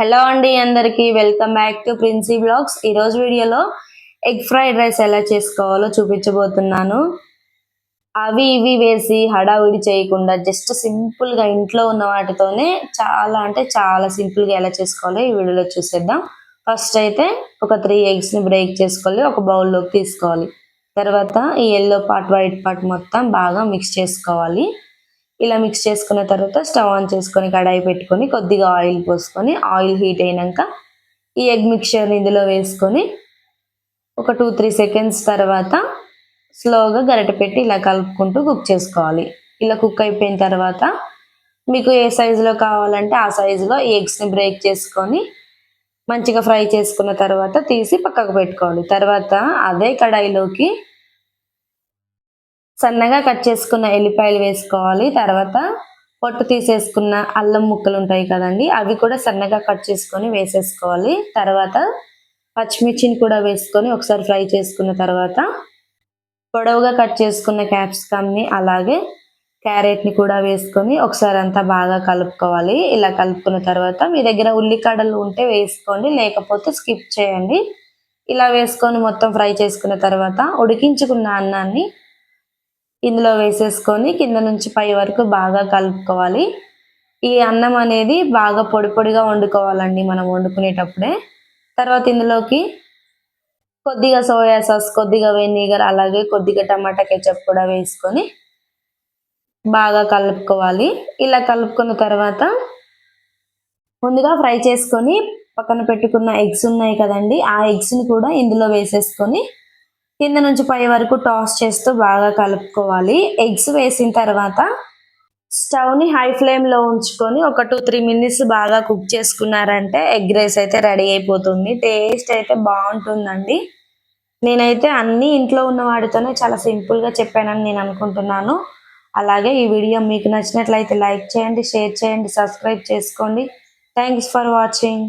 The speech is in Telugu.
హలో అండి అందరికి welcome back to Princy vlogs ఈరోజు వీడియోలో ఎగ్ ఫ్రైడ్ రైస్ ఎలా చేసుకోవాలో చూపించబోతున్నాను. అవి ఇవి వేసి హడావిడి చేయకుండా జస్ట్ సింపుల్గా ఇంట్లో ఉన్న వాటితోనే చాలా అంటే చాలా సింపుల్గా ఎలా చేసుకోవాలో ఈ వీడియోలో చూసేద్దాం. ఫస్ట్ అయితే ఒక త్రీ ఎగ్స్ని బ్రేక్ చేసుకోవాలి ఒక బౌల్లోకి తీసుకోవాలి. తర్వాత ఈ ఎల్లో పార్ట్ వైట్ పార్ట్ మొత్తం బాగా మిక్స్ చేసుకోవాలి. ఇలా మిక్స్ చేసుకున్న తర్వాత స్టవ్ ఆన్ చేసుకొని కడాయి పెట్టుకొని కొద్దిగా ఆయిల్ పోసుకొని ఆయిల్ హీట్ అయినాక ఈ ఎగ్ మిక్చర్ ఇందులో వేసుకొని ఒక టూ త్రీ సెకండ్స్ తర్వాత స్లోగా గరిటె పెట్టి ఇలా కలుపుకుంటూ కుక్ చేసుకోవాలి. ఇలా కుక్ అయిపోయిన తర్వాత మీకు ఏ సైజులో కావాలంటే ఆ సైజులో ఈ ఎగ్స్ని బ్రేక్ చేసుకొని మంచిగా ఫ్రై చేసుకున్న తర్వాత తీసి పక్కకు పెట్టుకోవాలి. తర్వాత అదే కడాయిలోకి సన్నగా కట్ చేసుకున్న ఎల్లిపాయలు వేసుకోవాలి. తర్వాత పొట్టు తీసేసుకున్న అల్లం ముక్కలు ఉంటాయి కదండి అవి కూడా సన్నగా కట్ చేసుకొని వేసేసుకోవాలి. తర్వాత పచ్చిమిర్చిని కూడా వేసుకొని ఒకసారి ఫ్రై చేసుకున్న తర్వాత పొడవుగా కట్ చేసుకున్న క్యాప్సికమ్ని అలాగే క్యారెట్ని కూడా వేసుకొని ఒకసారి అంతా బాగా కలుపుకోవాలి. ఇలా కలుపుకున్న తర్వాత మీ దగ్గర ఉల్లికాడలు ఉంటే వేసుకోండి లేకపోతే స్కిప్ చేయండి. ఇలా వేసుకొని మొత్తం ఫ్రై చేసుకున్న తర్వాత ఉడికించుకున్న అన్నాన్ని ఇందులో వేసేసుకొని కింద నుంచి పై వరకు బాగా కలుపుకోవాలి. ఈ అన్నం అనేది బాగా పొడి పొడిగా వండుకోవాలండి మనం వండుకునేటప్పుడే. తర్వాత ఇందులోకి కొద్దిగా సోయా సాస్ కొద్దిగా వెనిగర్ అలాగే కొద్దిగా టమాటా కెచప్ కూడా వేసుకొని బాగా కలుపుకోవాలి. ఇలా కలుపుకున్న తర్వాత ముందుగా ఫ్రై చేసుకొని పక్కన పెట్టుకున్న ఎగ్స్ ఉన్నాయి కదండి ఆ ఎగ్స్ని కూడా ఇందులో వేసేసుకొని కింద నుంచి పై వరకు టాస్ చేస్తూ బాగా కలుపుకోవాలి. ఎగ్స్ వేసిన తర్వాత స్టవ్ని హై ఫ్లేమ్లో ఉంచుకొని ఒక టూ త్రీ మినిట్స్ బాగా కుక్ చేసుకున్నారంటే ఎగ్ రైస్ అయితే రెడీ అయిపోతుంది. టేస్ట్ అయితే బాగుంటుందండి. నేనైతే అన్ని ఇంట్లో ఉన్న వాడితోనే చాలా సింపుల్గా చెప్పానని నేను అనుకుంటున్నాను. అలాగే ఈ వీడియో మీకు నచ్చినట్లయితే లైక్ చేయండి షేర్ చేయండి సబ్స్క్రైబ్ చేసుకోండి. Thanks for watching.